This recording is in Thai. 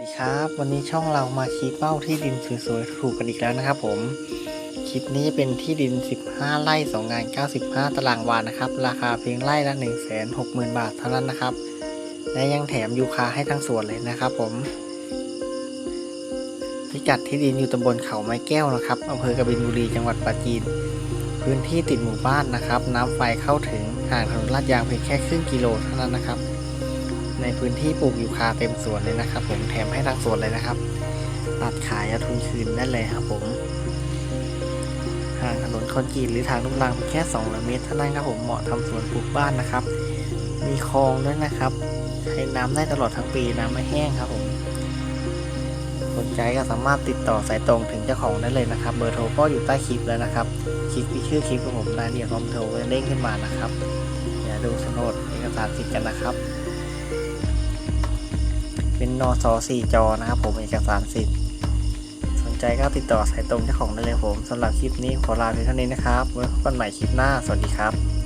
สวัสดีครับวันนี้ช่องเรามาชี้เป้าที่ดินสวยๆถูกกันอีกแล้วนะครับผมคลิปนี้เป็นที่ดิน 15 ไร่2งาน 95 ตารางวานะครับ ราคาเพียงไร่ละ 160,000 บาทเท่านั้นนะครับ และยังแถมยูคาให้ทั้งสวนเลยนะครับผมพิกัดที่ดินอยู่ตำบลเขาไม้แก้วนะครับอำเภอกบินบุรีจังหวัดปราจีน พื้นที่ติดหมู่บ้านนะครับ น้ำไฟเข้าถึงห่างถนนลาดยางเพียงแค่ครึ่งกิโลเท่านั้นนะครับ ในพื้นที่ปลูกยูคาเต็มสวนเลยนะครับ ผมแถมให้ทั้งสวนเลยนะครับ ตัดขายเอาทุนคืนได้เลยครับผมห่างถนนคอนกรีตหรือทางลูกรังเพียงแค่2เมตรเท่านั้นครับผมเหมาะทำสวนปลูกบ้านนะครับ มีคลองด้วยนะครับใช้น้ำได้ตลอดทั้งปีน้ำไม่แห้งครับผมสนใจก็สามารถติดต่อสายตรงถึงเจ้าของได้เลยนะครับ เบอร์โทรก็อยู่ใต้คลิปแล้วนะครับ คลิปมีชื่อคลิปของผมรายละเอียดพร้อมโทรจะเด้งขึ้นมานะครับ อย่าดูโฉนดเอกสารสิทธิ์กันนะครับ เป็นนอสอสี่จอนะครับผมเอกสารสิทธิ์สนใจก็ติดต่อสายตรงเจ้าของได้เลยผมสำหรับคลิปนี้ขอลาเพียงเท่านี้นะครับไว้พบกันใหม่คลิปหน้าสวัสดีครับ